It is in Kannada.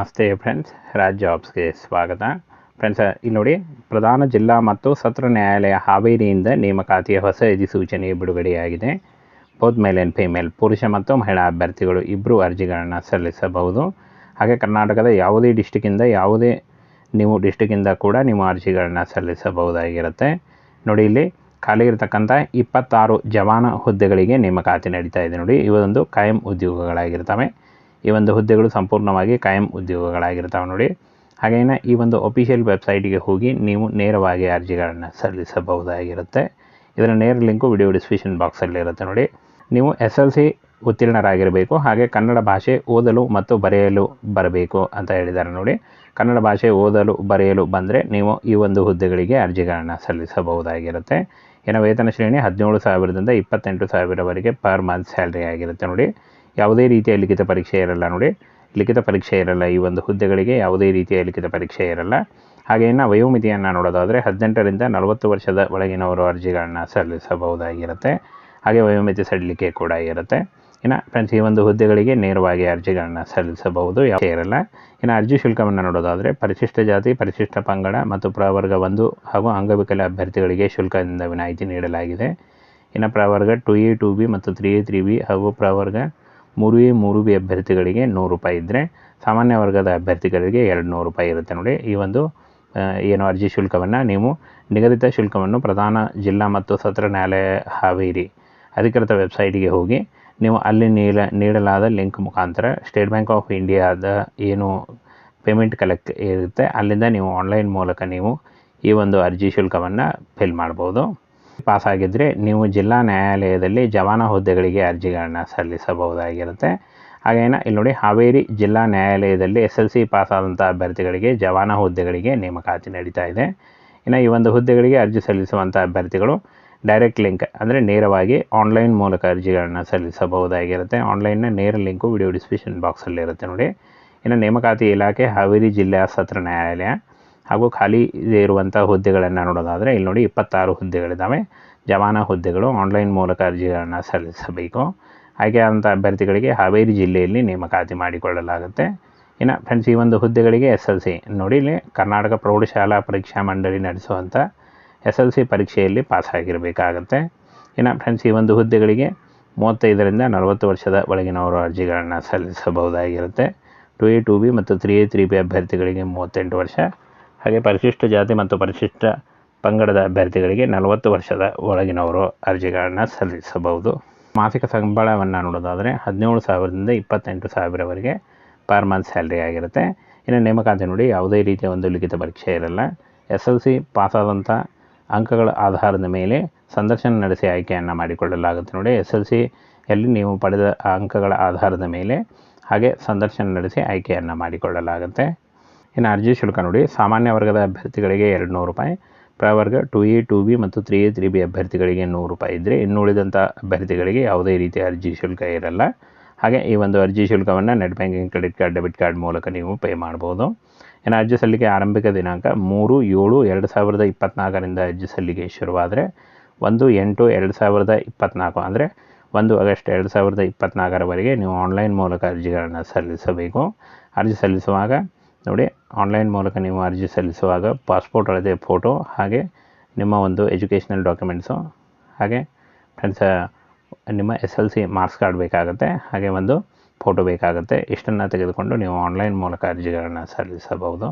ನಮಸ್ತೆ ಫ್ರೆಂಡ್ಸ್ ರಾಜ್ ಜಾಬ್ಸ್ಗೆ ಸ್ವಾಗತ. ಫ್ರೆಂಡ್ಸ್ ಇಲ್ಲಿ ನೋಡಿ, ಪ್ರಧಾನ ಜಿಲ್ಲಾ ಮತ್ತು ಸತ್ರ ನ್ಯಾಯಾಲಯ ಹಾವೇರಿಯಿಂದ ನೇಮಕಾತಿಯ ಹೊಸ ಅಧಿಸೂಚನೆ ಬಿಡುಗಡೆಯಾಗಿದೆ. ಬೋತ್ ಮೇಲ್ ಆ್ಯಂಡ್ ಫಿಮೇಲ್ ಪುರುಷ ಮತ್ತು ಮಹಿಳಾ ಅಭ್ಯರ್ಥಿಗಳು ಇಬ್ಬರು ಅರ್ಜಿಗಳನ್ನು ಸಲ್ಲಿಸಬಹುದು. ಹಾಗೆ ಕರ್ನಾಟಕದ ಯಾವುದೇ ಡಿಸ್ಟಿಕ್ಕಿಂದ ಯಾವುದೇ ನೀವು ಡಿಸ್ಟಿಕ್ಕಿಂದ ಕೂಡ ನೀವು ಅರ್ಜಿಗಳನ್ನು ಸಲ್ಲಿಸಬಹುದಾಗಿರುತ್ತೆ. ನೋಡಿ, ಇಲ್ಲಿ ಖಾಲಿ ಇರತಕ್ಕಂಥ ಇಪ್ಪತ್ತಾರು ಜವಾನ ಹುದ್ದೆಗಳಿಗೆ ನೇಮಕಾತಿ ನಡೀತಾ ಇದೆ. ನೋಡಿ ಇವೊಂದು ಕಾಯಂ ಉದ್ಯೋಗಗಳಾಗಿರ್ತವೆ. ಈ ಒಂದು ಹುದ್ದೆಗಳು ಸಂಪೂರ್ಣವಾಗಿ ಕಾಯಂ ಉದ್ಯೋಗಗಳಾಗಿರ್ತಾವೆ ನೋಡಿ. ಹಾಗೇನ ಈ ಒಂದು ಅಫಿಷಿಯಲ್ ವೆಬ್ಸೈಟಿಗೆ ಹೋಗಿ ನೀವು ನೇರವಾಗಿ ಅರ್ಜಿಗಳನ್ನು ಸಲ್ಲಿಸಬಹುದಾಗಿರುತ್ತೆ. ಇದರ ನೇರ ಲಿಂಕು ವಿಡಿಯೋ ಡಿಸ್ಕ್ರಿಪ್ಷನ್ ಬಾಕ್ಸಲ್ಲಿರುತ್ತೆ ನೋಡಿ. ನೀವು ಎಸ್ ಎಲ್ ಸಿ ಉತ್ತೀರ್ಣರಾಗಿರಬೇಕು, ಹಾಗೆ ಕನ್ನಡ ಭಾಷೆ ಓದಲು ಮತ್ತು ಬರೆಯಲು ಬರಬೇಕು ಅಂತ ಹೇಳಿದ್ದಾರೆ ನೋಡಿ. ಕನ್ನಡ ಭಾಷೆ ಓದಲು ಬರೆಯಲು ಬಂದರೆ ನೀವು ಈ ಒಂದು ಹುದ್ದೆಗಳಿಗೆ ಅರ್ಜಿಗಳನ್ನು ಸಲ್ಲಿಸಬಹುದಾಗಿರುತ್ತೆ. ಏನೋ ವೇತನ ಶ್ರೇಣಿ ಹದಿನೇಳು ಸಾವಿರದಿಂದ ಇಪ್ಪತ್ತೆಂಟು ಸಾವಿರವರೆಗೆ ಪರ್ ಮಂತ್ ಸ್ಯಾಲ್ರಿ ಆಗಿರುತ್ತೆ ನೋಡಿ. ಯಾವುದೇ ರೀತಿಯ ಲಿಖಿತ ಪರೀಕ್ಷೆ ಇರಲ್ಲ ನೋಡಿ. ಲಿಖಿತ ಪರೀಕ್ಷೆ ಇರಲ್ಲ ಈ ಒಂದು ಹುದ್ದೆಗಳಿಗೆ, ಯಾವುದೇ ರೀತಿಯ ಲಿಖಿತ ಪರೀಕ್ಷೆ ಇರಲ್ಲ. ಹಾಗೆ ಇನ್ನು ವಯೋಮಿತಿಯನ್ನು ನೋಡೋದಾದರೆ ಹದಿನೆಂಟರಿಂದ ನಲವತ್ತು ವರ್ಷದ ಒಳಗಿನವರು ಅರ್ಜಿಗಳನ್ನು ಸಲ್ಲಿಸಬಹುದಾಗಿರುತ್ತೆ. ಹಾಗೆ ವಯೋಮಿತಿ ಸಡಿಲಿಕೆ ಕೂಡ ಇರುತ್ತೆ. ಇನ್ನು ಫ್ರೆಂಡ್ಸ್ ಈ ಒಂದು ಹುದ್ದೆಗಳಿಗೆ ನೇರವಾಗಿ ಅರ್ಜಿಗಳನ್ನು ಸಲ್ಲಿಸಬಹುದು. ಯಾವುದೇ ಇರಲ್ಲ. ಇನ್ನು ಅರ್ಜಿ ಶುಲ್ಕವನ್ನು ನೋಡೋದಾದರೆ ಪರಿಶಿಷ್ಟ ಜಾತಿ, ಪರಿಶಿಷ್ಟ ಪಂಗಡ ಮತ್ತು ಪ್ರವರ್ಗ ಒಂದು ಹಾಗೂ ಅಂಗವಿಕಲ ಅಭ್ಯರ್ಥಿಗಳಿಗೆ ಶುಲ್ಕದಿಂದ ವಿನಾಯಿತಿ ನೀಡಲಾಗಿದೆ. ಇನ್ನು ಪ್ರವರ್ಗ ಟು ಎ ಟು ಬಿ ಮತ್ತು ತ್ರೀ ಎ ತ್ರೀ ಬಿ ಹಾಗೂ ಪ್ರವರ್ಗ ಮೂರು ಎ ಮೂರು ಬಿ ಅಭ್ಯರ್ಥಿಗಳಿಗೆ ನೂರು ರೂಪಾಯಿ ಇದ್ದರೆ ಸಾಮಾನ್ಯ ವರ್ಗದ ಅಭ್ಯರ್ಥಿಗಳಿಗೆ ಎರಡು ನೂರು ರೂಪಾಯಿ ಇರುತ್ತೆ ನೋಡಿ. ಈ ಒಂದು ಏನು ಅರ್ಜಿ ಶುಲ್ಕವನ್ನು ನೀವು ನಿಗದಿತ ಶುಲ್ಕವನ್ನು ಪ್ರಧಾನ ಜಿಲ್ಲಾ ಮತ್ತು ಸತ್ರ ನ್ಯಾಯಾಲಯ ಹಾವೇರಿ ಅಧಿಕೃತ ವೆಬ್ಸೈಟಿಗೆ ಹೋಗಿ ನೀವು ಅಲ್ಲಿ ನೀಡ ನೀಡಲಾದ ಲಿಂಕ್ ಮುಖಾಂತರ ಸ್ಟೇಟ್ ಬ್ಯಾಂಕ್ ಆಫ್ ಇಂಡಿಯಾದ ಏನು ಪೇಮೆಂಟ್ ಕಲೆಕ್ಟ್ ಇರುತ್ತೆ ಅಲ್ಲಿಂದ ನೀವು ಆನ್ಲೈನ್ ಮೂಲಕ ನೀವು ಈ ಒಂದು ಅರ್ಜಿ ಶುಲ್ಕವನ್ನು ಫಿಲ್ ಮಾಡ್ಬೋದು. ಪಾಸ್ ಆಗಿದ್ದರೆ ನೀವು ಜಿಲ್ಲಾ ನ್ಯಾಯಾಲಯದಲ್ಲಿ ಜವಾನ ಹುದ್ದೆಗಳಿಗೆ ಅರ್ಜಿಗಳನ್ನು ಸಲ್ಲಿಸಬಹುದಾಗಿರುತ್ತೆ. ಹಾಗೇನ ಇಲ್ಲಿ ನೋಡಿ ಹಾವೇರಿ ಜಿಲ್ಲಾ ನ್ಯಾಯಾಲಯದಲ್ಲಿ ಎಸ್ ಎಲ್ ಸಿ ಪಾಸ್ ಆದಂಥ ಅಭ್ಯರ್ಥಿಗಳಿಗೆ ಜವಾನ ಹುದ್ದೆಗಳಿಗೆ ನೇಮಕಾತಿ ನಡೀತಾ ಇದೆ. ಇನ್ನು ಈ ಒಂದು ಹುದ್ದೆಗಳಿಗೆ ಅರ್ಜಿ ಸಲ್ಲಿಸುವಂಥ ಅಭ್ಯರ್ಥಿಗಳು ಡೈರೆಕ್ಟ್ ಲಿಂಕ್ ಅಂದರೆ ನೇರವಾಗಿ ಆನ್ಲೈನ್ ಮೂಲಕ ಅರ್ಜಿಗಳನ್ನು ಸಲ್ಲಿಸಬಹುದಾಗಿರುತ್ತೆ. ಆನ್ಲೈನ್ನ ನೇರ ಲಿಂಕು ವಿಡಿಯೋ ಡಿಸ್ಕ್ರಿಪ್ಷನ್ ಬಾಕ್ಸಲ್ಲಿರುತ್ತೆ ನೋಡಿ. ಇನ್ನು ನೇಮಕಾತಿ ಇಲಾಖೆ ಹಾವೇರಿ ಜಿಲ್ಲೆಯ ಸತ್ರ ನ್ಯಾಯಾಲಯ. ಹಾಗೂ ಖಾಲಿ ಇರುವಂಥ ಹುದ್ದೆಗಳನ್ನು ನೋಡೋದಾದರೆ ಇಲ್ಲಿ ನೋಡಿ ಇಪ್ಪತ್ತಾರು ಹುದ್ದೆಗಳಿದ್ದಾವೆ ಜವಾನ ಹುದ್ದೆಗಳು ಆನ್ಲೈನ್ ಮೂಲಕ ಅರ್ಜಿಗಳನ್ನು ಸಲ್ಲಿಸಬೇಕು. ಆಯ್ಕೆಯಾದಂಥ ಅಭ್ಯರ್ಥಿಗಳಿಗೆ ಹಾವೇರಿ ಜಿಲ್ಲೆಯಲ್ಲಿ ನೇಮಕಾತಿ ಮಾಡಿಕೊಳ್ಳಲಾಗುತ್ತೆ. ಇನ್ನು ಫ್ರೆಂಡ್ಸ್ ಈ ಒಂದು ಹುದ್ದೆಗಳಿಗೆ ಎಸ್ ಎಲ್ ಸಿ ನೋಡಿ ಇಲ್ಲಿ ಕರ್ನಾಟಕ ಪ್ರೌಢಶಾಲಾ ಪರೀಕ್ಷಾ ಮಂಡಳಿ ನಡೆಸುವಂಥ ಎಸ್ ಎಲ್ ಸಿ ಪರೀಕ್ಷೆಯಲ್ಲಿ ಪಾಸ್ ಆಗಿರಬೇಕಾಗತ್ತೆ. ಇನ್ನು ಫ್ರೆಂಡ್ಸ್ ಈ ಒಂದು ಹುದ್ದೆಗಳಿಗೆ ಮೂವತ್ತೈದರಿಂದ ನಲವತ್ತು ವರ್ಷದ ಒಳಗಿನವರು ಅರ್ಜಿಗಳನ್ನು ಸಲ್ಲಿಸಬಹುದಾಗಿರುತ್ತೆ. ಟು ಎ ಟು ಬಿ ಮತ್ತು ತ್ರೀ ಎ ತ್ರೀ ಬಿ ಅಭ್ಯರ್ಥಿಗಳಿಗೆ ಮೂವತ್ತೆಂಟು ವರ್ಷ. ಹಾಗೆ ಪರಿಶಿಷ್ಟ ಜಾತಿ ಮತ್ತು ಪರಿಶಿಷ್ಟ ಪಂಗಡದ ಅಭ್ಯರ್ಥಿಗಳಿಗೆ ನಲವತ್ತು ವರ್ಷದ ಒಳಗಿನವರು ಅರ್ಜಿಗಳನ್ನು ಸಲ್ಲಿಸಬಹುದು. ಮಾಸಿಕ ಸಂಬಳವನ್ನು ನೋಡೋದಾದರೆ ಹದಿನೇಳು ಸಾವಿರದಿಂದ ಇಪ್ಪತ್ತೆಂಟು ಸಾವಿರವರೆಗೆ ಪರ್ ಮಂತ್ ಸ್ಯಾಲ್ರಿ ಆಗಿರುತ್ತೆ. ಇನ್ನು ನೇಮಕಾತಿ ನೋಡಿ ಯಾವುದೇ ರೀತಿಯ ಒಂದು ಲಿಖಿತ ಪರೀಕ್ಷೆ ಇರಲ್ಲ. ಎಸ್ ಎಲ್ ಸಿ ಪಾಸಾದಂಥ ಅಂಕಗಳ ಆಧಾರದ ಮೇಲೆ ಸಂದರ್ಶನ ನಡೆಸಿ ಆಯ್ಕೆಯನ್ನು ಮಾಡಿಕೊಳ್ಳಲಾಗುತ್ತೆ ನೋಡಿ. ಎಸ್ ಎಲ್ ಸಿಯಲ್ಲಿ ನೀವು ಪಡೆದ ಅಂಕಗಳ ಆಧಾರದ ಮೇಲೆ ಹಾಗೆ ಸಂದರ್ಶನ ನಡೆಸಿ ಆಯ್ಕೆಯನ್ನು ಮಾಡಿಕೊಳ್ಳಲಾಗುತ್ತೆ. ಇನ್ನು ಅರ್ಜಿ ಶುಲ್ಕ ನೋಡಿ. ಸಾಮಾನ್ಯ ವರ್ಗದ ಅಭ್ಯರ್ಥಿಗಳಿಗೆ ಎರಡು ನೂರು ರೂಪಾಯಿ ಪ್ರವರ್ಗ ಟು ಎ, ಟು ಬಿ ಮತ್ತು ತ್ರೀ ಎ, ತ್ರೀ ಬಿ ಅಭ್ಯರ್ಥಿಗಳಿಗೆ ನೂರು ರೂಪಾಯಿ ಇದ್ದರೆ ಇನ್ನು ಉಳಿದಂಥ ಅಭ್ಯರ್ಥಿಗಳಿಗೆ ಯಾವುದೇ ರೀತಿಯ ಅರ್ಜಿ ಶುಲ್ಕ ಇರಲ್ಲ. ಹಾಗೆ ಈ ಒಂದು ಅರ್ಜಿ ಶುಲ್ಕವನ್ನು net banking, credit card, debit card ಮೂಲಕ ನೀವು ಪೇ ಮಾಡ್ಬೋದು. ಇನ್ನು ಅರ್ಜಿ ಸಲ್ಲಿಕೆ ಆರಂಭಿಕ ದಿನಾಂಕ ಮೂರು, ಏಳು, ಎರಡು ಸಾವಿರದ ಇಪ್ಪತ್ತ್ನಾಲ್ಕರಿಂದ ಅರ್ಜಿ ಸಲ್ಲಿಕೆ ಶುರುವಾದರೆ ಒಂದು, ಎಂಟು, ಎರಡು ಸಾವಿರದ ಇಪ್ಪತ್ತ್ನಾಲ್ಕು ಅಂದರೆ ಒಂದು ಆಗಸ್ಟ್ ಎರಡು ಸಾವಿರದ ಇಪ್ಪತ್ತ್ನಾಲ್ಕರವರೆಗೆ ನೀವು ಆನ್ಲೈನ್ ಮೂಲಕ ಅರ್ಜಿಗಳನ್ನು ಸಲ್ಲಿಸಬೇಕು. ಅರ್ಜಿ ಸಲ್ಲಿಸುವಾಗ ನೋಡಿ ಆನ್ಲೈನ್ ಮೂಲಕ ನೀವು ಅರ್ಜಿ ಸಲ್ಲಿಸುವಾಗ ಪಾಸ್ಪೋರ್ಟ್ ಅಳತೆ ಫೋಟೋ ಹಾಗೆ ನಿಮ್ಮ ಒಂದು ಎಜುಕೇಷನಲ್ ಡಾಕ್ಯುಮೆಂಟ್ಸು ಹಾಗೆ ಫ್ರೆಂಡ್ಸ್ ನಿಮ್ಮ S L C marks card ಬೇಕಾಗುತ್ತೆ, ಹಾಗೆ ಒಂದು ಫೋಟೋ ಬೇಕಾಗುತ್ತೆ. ಇಷ್ಟನ್ನು ತೆಗೆದುಕೊಂಡು ನೀವು ಆನ್ಲೈನ್ ಮೂಲಕ ಅರ್ಜಿಗಳನ್ನು ಸಲ್ಲಿಸಬಹುದು.